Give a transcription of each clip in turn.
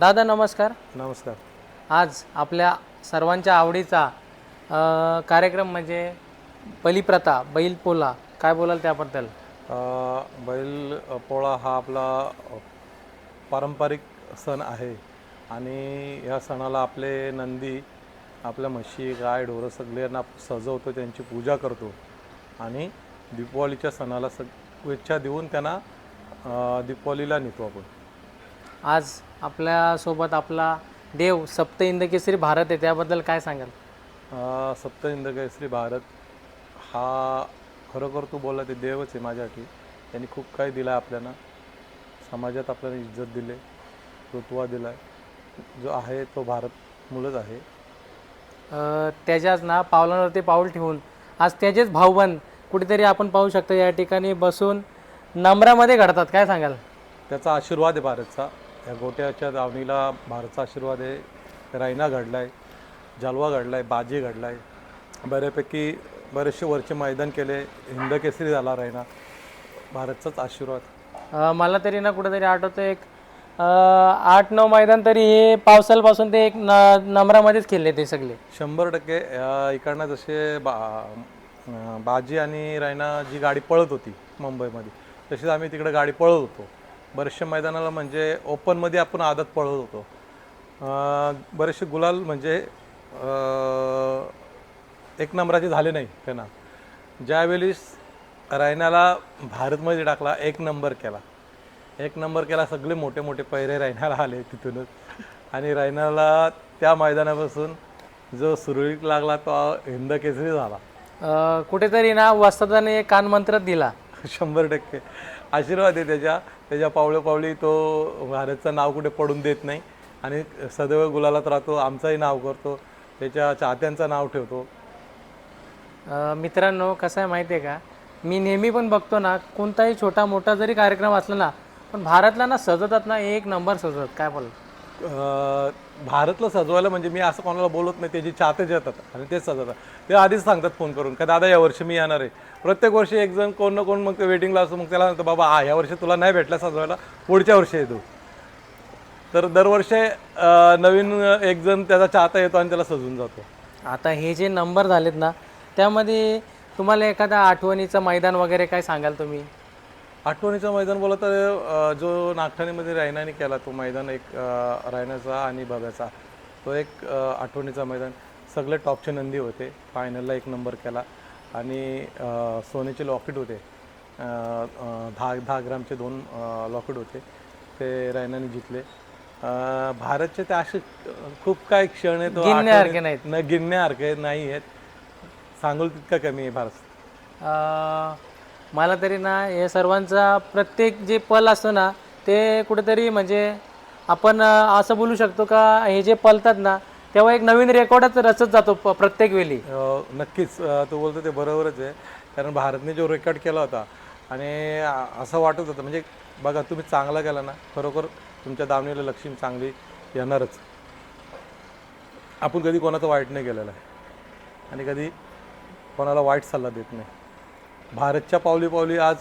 दादा नमस्कार. नमस्कार. आज आपल्या सर्वांच्या आवडीचा अ, कार्यक्रम म्हणजे बलिप्रथा बैल पोला काय बोलाल त्याबद्दल? अ, बैल पोळा हा आपला अ, पारंपरिक सण आहे. आणि या सणाला आपले नंदी आपल्या म्हशी गाय ढोरं सगळ्यांना सजवतो त्यांची पूजा करतो. आणि दीपावलीच्या सणाला सग शुभेच्छा देऊन त्यांना अ, दीपावलीला नेतो आपण. आज आपल्यासोबत आपला देव सप्त इंद केसरी भारत आहे त्याबद्दल काय सांगाल? अ, सप्त हिंद केसरी भारत हा खरोखर तू बोलला ते देवच आहे माझ्यासाठी. त्यांनी खूप काही दिलं आहे आपल्याला. समाजात आपल्याला इज्जत दिले ऋतुवा दिला जो आहे तो भारत मुलंच आहे. अ, त्याच्याच ना पावलांवरती पाऊल ठेवून आज त्याचेच भाऊबंद कुठेतरी आपण पाहू शकतो या ठिकाणी बसून नम्रामध्ये घडतात. काय सांगाल? त्याचा आशीर्वाद आहे भारतचा. या गोट्याच्या दावणीला भारतचा आशीर्वाद आहे. रायना घडला आहे जालवा घडला आहे बाजी घडला आहे बऱ्यापैकी बरेचसे वरचे मैदान केले. हिंद केसरी झाला रायना. भारतचाच आशीर्वाद. मला तरी ना कुठेतरी आठवतं एक आठ नऊ मैदान तरी हे पावसाळपासून ते एक न नम्रामध्येच खेळले ते सगळे. शंभर टक्के. इकडनं जसे बा बाजी आणि रायना जी गाडी पळत होती मुंबईमध्ये तशीच आम्ही तिकडे गाडी पळत होतो. बरेचशा मैदानाला म्हणजे ओपनमध्ये आपण आदत पळत होतो. बरेचसे गुलाल म्हणजे एक नंबराचे झाले नाही त्यांना. ज्यावेळेस रायनाला भारतमध्ये टाकला एक नंबर केला. एक नंबर केला सगळे मोठे मोठे पैरे रायनाला आले तिथूनच. आणि रायनाला त्या मैदानापासून जो सुरळीत लागला तो हिंद केसरी झाला. कुठेतरी ना वस्तादाने एक कानमंत्र दिला. शंभर टक्के. आशीर्वाद आहे त्याच्या. त्याच्या पावलं पावली तो भारतचं नाव कुठे पडून देत नाही. आणि सदैव गुलालात राहतो आमचंही नाव करतो त्याच्या चाहत्यांचं नाव ठेवतो. मित्रांनो कसं आहे माहिती आहे का? मी नेहमी पण बघतो ना कोणताही छोटा मोठा जरी कार्यक्रम असला ना पण भारतला ना सजवतात ना एक नंबर सजवतात. काय बोल भारतला सजवायला म्हणजे मी असं कोणाला बोलत नाही त्याची चाहते येतात आणि तेच सजवतात. ते आधीच सांगतात फोन करून का दादा या वर्षी मी येणार आहे. प्रत्येक वर्षी एक जण कोण ना कोण मग ते वेटिंगला असतो मग त्याला म्हणतो बाबा हा या वर्षी तुला नाही भेटला सजवायला पुढच्या वर्षी येतो तर दरवर्षी नवीन एक जण त्याचा चाहता येतो आणि त्याला सजून जातो. आता हे जे नंबर झालेत ना त्यामध्ये तुम्हाला एखादा आठवणीचं मैदान वगैरे काय सांगाल तुम्ही? आठवणीचं मैदान बोला तर जो नागठाणेमध्ये रायनाने केला तो मैदान एक रायनाचा आणि बब्याचा तो एक आठवणीचा मैदान. सगळे टॉपचे नंदी होते फायनलला एक नंबर केला आणि सोन्याचे लॉकेट होते. दहा दहा ग्रामचे दोन लॉकेट होते ते रायनाने जिंकले. भारतचे ते असे खूप काय क्षण आहे तो गिणण्यासारखे आठवणीत- नाहीत. न गिणण्यासारखे नाही आहेत सांगोल तितका कमी आहे भारत. मला तरी ना हे सर्वांचा प्रत्येक जे पल असतो ना ते कुठेतरी म्हणजे आपण असं बोलू शकतो का हे जे पलतात ना तेव्हा एक नवीन रेकॉर्डच रचत जातो प- प्रत्येक वेळी. हो, नक्कीच. तू बोलतो ते बरोबरच आहे. कारण भारतने जो रेकॉर्ड केला होता आणि असं वाटत होतं म्हणजे बघा तुम्ही चांगला केला ना खरोखर तुमच्या दावणीला लक्ष्मी चांगली येणारच. आपण कधी कोणाचं वाईट नाही केलेलं आहे. आणि कधी कोणाला वाईट सल्ला देत नाही. भारतच्या पावली पावली आज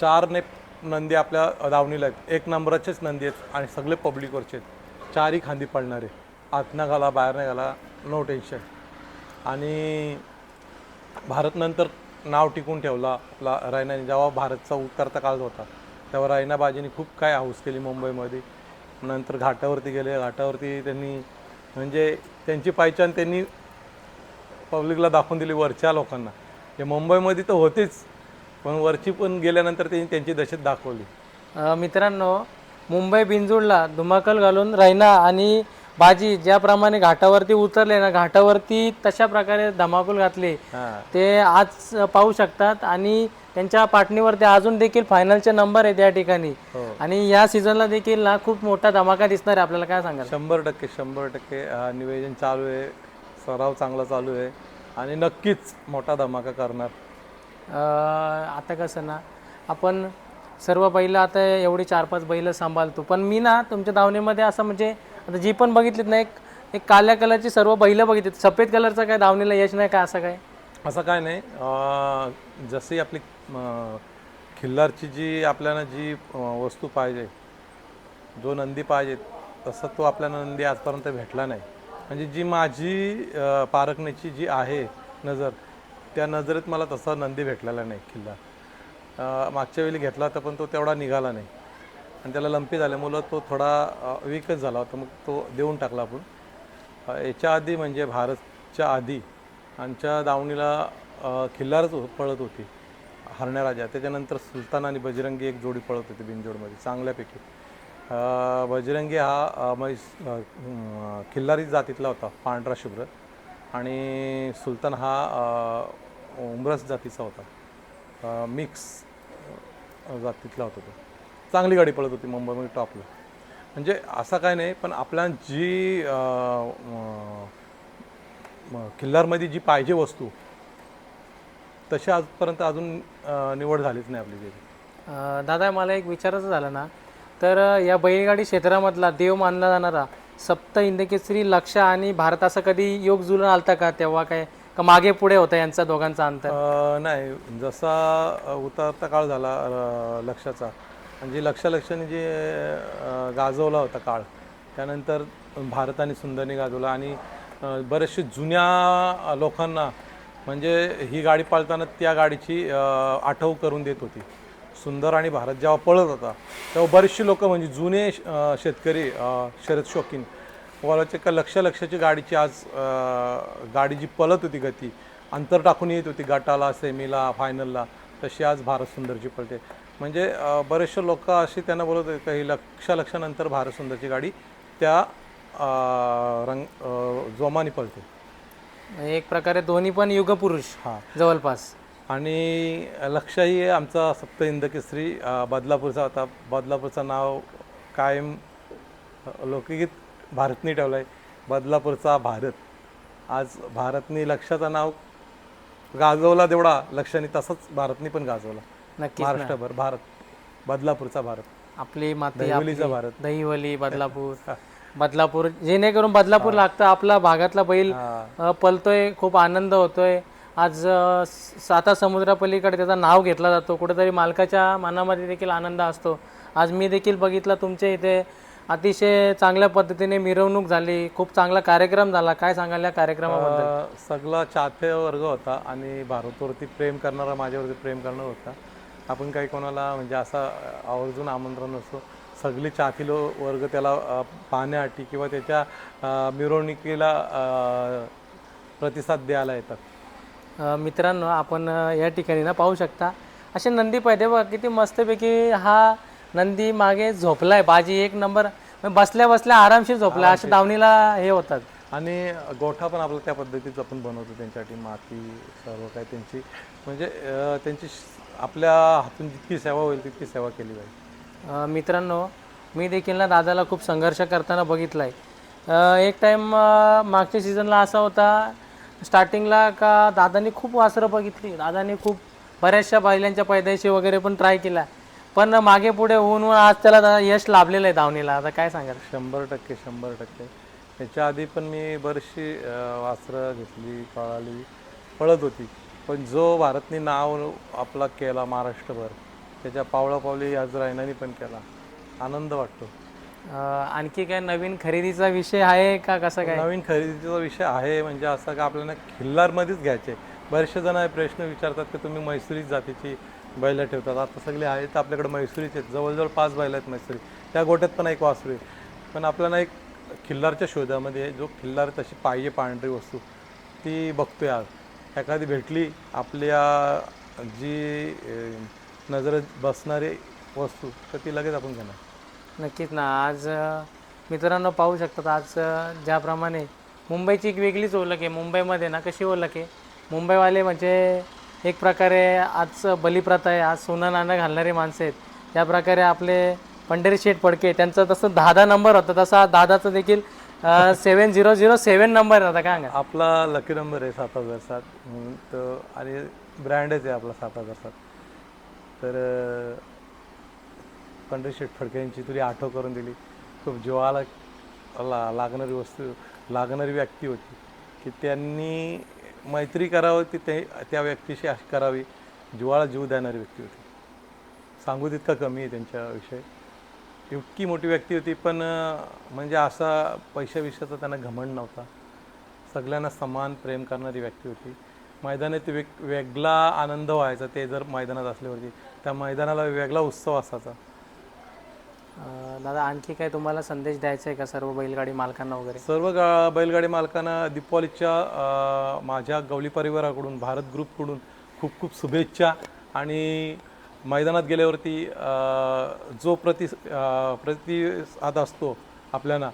चारने नंदी आपल्या दावणीला आहेत. एक नंबराचेच नंदी आहेत आणि सगळे पब्लिकवरचे आहेत. चारही खांदी पडणारे आत न घाला बाहेर नाही घाला नो टेन्शन आणि भारत नंतर नाव टिकून ठेवला आपला रायनाने जेव्हा भारतचा उतरता काळ होता तेव्हा रायनाबाजीने खूप काय हाऊस केली मुंबईमध्ये. नंतर घाटावरती गेले. घाटावरती त्यांनी म्हणजे त्यांची पायचान त्यांनी पब्लिकला दाखवून दिली वरच्या लोकांना. हे मुंबईमध्ये तर होतीच पण वरची पण गेल्यानंतर त्यांनी त्यांची दशेत दाखवली. अ, मित्रांनो मुंबई बिंजोडला धुमाकल घालून रैना आणि बाजी ज्याप्रमाणे घाटावरती उतरले ना घाटावरती तशा प्रकारे धमाकूल घातले हां. ते आज पाहू शकतात. आणि त्यांच्या पाटणीवरती अजून देखील फायनलचे नंबर आहे त्या ठिकाणी. हो. आणि या सीझनला देखील ना खूप मोठा धमाका दिसणार आहे. आपल्याला काय सांगाल? शंभर टक्के शंभर टक्के नियोजन चालू आहे. सराव चांगला चालू आहे. आणि नक्कीच मोठा धमाका करणार. आता कसं ना आपण सर्व बैल आता एवढी चार पाच बैल सांभाळतो. पण मी ना तुमच्या दावणीमध्ये असं म्हणजे आता जी पण बघितलीत ना एक एक काल्या कलरची सर्व बैल बघितलीत. सफेद कलरचा काय दावणीला यश नाही का असं काय? असं काय नाही. अं, जशी आपली अं, खिल्लारची जी आपल्याला जी अं, वस्तू पाहिजे जो नंदी पाहिजे तसा तो आपल्याला नंदी आजपर्यंत भेटला नाही. म्हणजे जी माझी पारखण्याची जी आहे नजर त्या नजरेत मला तसा नंदी भेटलेला नाही किल्ला. मागच्या वेळी घेतला होता पण तो तेवढा निघाला नाही. आणि त्याला लंपी झाल्यामुळं तो थोडा वीकच झाला होता. मग तो देऊन टाकला आपण. याच्या आधी म्हणजे भारतच्या आधी आमच्या दावणीला खिल्लारच हो-, पळत होती. हरण्या राजा. त्याच्यानंतर सुलतान आणि बजरंगी एक जोडी पळत होती बिनजोडमध्ये चांगल्यापैकी. बजरंगी हा अ, खिल्लारी जातीतला होता पांढरा शुभ्र. आणि सुलतान हा उमरस जातीचा होता. मिक्स जातीतला होता तो. चांगली गाडी पळत होती मुंबईमध्ये म्हणजे टॉपला. म्हणजे असं काय नाही पण आपल्या जी खिल्लारमध्ये जी पाहिजे वस्तू तशी आजपर्यंत अजून निवड झालीच नाही आपली त्याची दादा मला एक विचारायचं झालं ना तर या बैलगाडी क्षेत्रामधला देव मानला जाणारा सप्त इंदकेसरी लक्ष आणि भारत असं कधी योग जुळून आलता का? तेव्हा काय का मागे पुढे होता यांचा दोघांचा अंतर? नाही. जसा अ, उतरता काळ झाला लक्षाचा म्हणजे लक्ष लक्षाने जे गाजवला होता काळ त्यानंतर भारताने सुंदरने गाजवला आणि बरेचसे जुन्या लोकांना म्हणजे ही गाडी पाळताना त्या गाडीची आठव करून देत होती. सुंदर आणि भारत जेव्हा पळत होता तेव्हा बरेचसे लोक म्हणजे जुने शेतकरी शरद शौकीन बोलायचे का लक्ष लक्षाची गाडीची आज गाडी जी पळत होती गती अंतर टाकून येत होती गटाला सेमीला फायनलला तशी आज भारत सुंदरची पळते. म्हणजे बरेचसे लोक असे त्यांना बोलत होते का लक्ष लक्षानंतर भारत सुंदरची गाडी त्या रंग जोमाने पळते. एक प्रकारे दोन्ही पण युगपुरुष हां. जवळपास. आणि लक्षही आमचा सप्त इंदकेसरी अ, बदलापूरचा होता बदलापूरचं नाव कायम लौकिक भारतने ठेवलं आहे बदलापूरचा भारत. आज भारतने लक्षाचं नाव गाजवला तेवढा लक्षाने तसंच भारतने पण गाजवला. नक्कीच ना. महाराष्ट्रभर भारत बदलापूरचा भारत. आपली माती दहिवलीचा. भारत. दहिवली बदलापूर. बदलापूर जेणेकरून बदलापूर लागतं आपला भागातला बैल पलतोय खूप आनंद होतोय. आज स- साता समुद्रापलीकडे त्याचा नाव घेतला जातो. कुठेतरी मालकाच्या मनामध्ये देखील आनंद असतो. आज मी देखील बघितला तुमच्या इथे अतिशय चांगल्या पद्धतीने मिरवणूक झाली. खूप चांगला कार्यक्रम झाला. काय सांगाल या कार्यक्रमाबद्दल? सगळा चाहते वर्ग होता आणि भारतवरती प्रेम करणारा माझ्यावरती प्रेम करणार होता. आपण काही कोणाला म्हणजे असा आवर्जून आमंत्रण असतो सगळी चाहती लो वर्ग त्याला पाहण्यासाठी किंवा त्याच्या मिरवणुकीला प्रतिसाद द्यायला येतात. मित्रांनो आपण या ठिकाणी ना पाहू शकता. असे नंदी पाहिजे बघा किती मस्तपैकी हा नंदी मागे झोपलाय. बाजी एक नंबर. बसल्या बसल्या आरामशीर झोपला अशा दावणीला हे होतात. आणि गोठा पण आपला त्या पद्धतीचं आपण बनवतो. त्यांच्यासाठी माती सर्व काही त्यांची. म्हणजे त्यांची आपल्या हातून जितकी सेवा होईल तितकी सेवा केली पाहिजे. मित्रांनो मी देखील ना दादाला खूप संघर्ष करताना बघितला आहे एक टाईम मागच्या सीझनला असा होता स्टार्टिंगला का दादांनी खूप वासरं बघितली. दादांनी खूप बऱ्याचशा बैलांच्या पैदाशी वगैरे पण ट्राय केला. पण मागे पुढे होऊन होऊन आज त्याला यश लाभलेलं आहे धावणीला आता काय सांगाल? शंभर टक्के शंभर टक्के. याच्या आधी पण मी बरीचशी वासरं घेतली पळाली पळत होती. पण जो भारतने नाव आपला केला महाराष्ट्रभर त्याच्या पावळापावली आज रायनानी पण केला. आनंद वाटतो. आणखी काय नवीन खरेदीचा विषय आहे का? कसं काय? नवीन खरेदीचा विषय आहे म्हणजे असं का आपल्याला खिल्लारमध्येच घ्यायचे. बरेचसे जण प्रश्न विचारतात की तुम्ही मैसुरी जातीची बैलं ठेवतात. आता सगळे आहेत आपल्याकडे मैसुरीचे आहेत. जवळजवळ पाच बैल आहेत मैसुरी त्या गोट्यात पण एक वासरू आहे. पण आपल्याला एक खिल्लारच्या शोधामध्ये जो खिल्लार तशी पाहिजे पांढरी वस्तू ती बघतोय आज. एखादी भेटली आपल्या जी नजरेत बसणारी वस्तू तर ती लगेच आपण घेणार. नक्कीच ना. आज मित्रांनो पाहू शकतात आज ज्याप्रमाणे मुंबईची एक वेगळीच ओळख आहे. मुंबईमध्ये ना कशी ओळख आहे? मुंबईवाले म्हणजे एक प्रकारे आज बलिप्रथा आहे. आज सोनं नाणं घालणारी माणसं आहेत. त्या प्रकारे आपले पंढरी शेठ फडके त्यांचं तसं दहा नंबर होता. तसा दादाचा देखील seven zero zero seven number होता का आपला लकी नंबर आहे सात हजार सात. तो आणि ब्रँडच आहे आपला सात हजार सात. तर पंढरी शेठ फडके यांची तुरी आठव करून दिली. खूप जीवाला ला लागणारी वस्तू लागणारी व्यक्ती होती. की त्यांनी मैत्री करावं ती ते त्या व्यक्तीशी अशी करावी. जीवाला जीव देणारी व्यक्ती होती. सांगू तितका कमी आहे त्यांच्याविषयी इतकी मोठी व्यक्ती होती पण म्हणजे असा पैशाविषयाचा त्यांना घमंड नव्हता. सगळ्यांना समान प्रेम करणारी व्यक्ती होती. मैदानात वेग वेगळा आनंद व्हायचा ते जर मैदानात असल्यावरती. त्या मैदानाला वेगळा उत्सव असायचा. दादा आणखी काय तुम्हाला संदेश द्यायचा आहे का सर्व बैलगाडी मालकांना वगैरे? सर्व गा बैलगाडी मालकांना दीपावलीच्या माझ्या गवली परिवाराकडून भारत ग्रुपकडून खूप खूप शुभेच्छा. आणि मैदानात गेल्यावरती जो प्रति प्रतिसाद असतो आपल्याला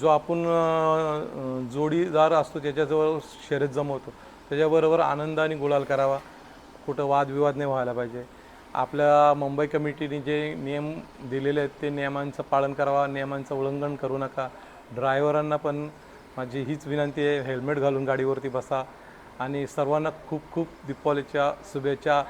जो आपण जोडीदार असतो त्याच्याजवळ शर्यत जमवतो त्याच्याबरोबर आनंद आणि गुलाल करावा. कुठं वादविवाद नाही व्हायला पाहिजे. आपल्या मुंबई कमिटीने जे नियम दिलेले आहेत ते नियमांचं पालन करावा नियमांचं उल्लंघन करू नका. ड्रायव्हरांना पण माझी हीच विनंती आहे हेल्मेट घालून गाडीवरती बसा. आणि सर्वांना खूप खूप दीपावलीच्या शुभेच्छा.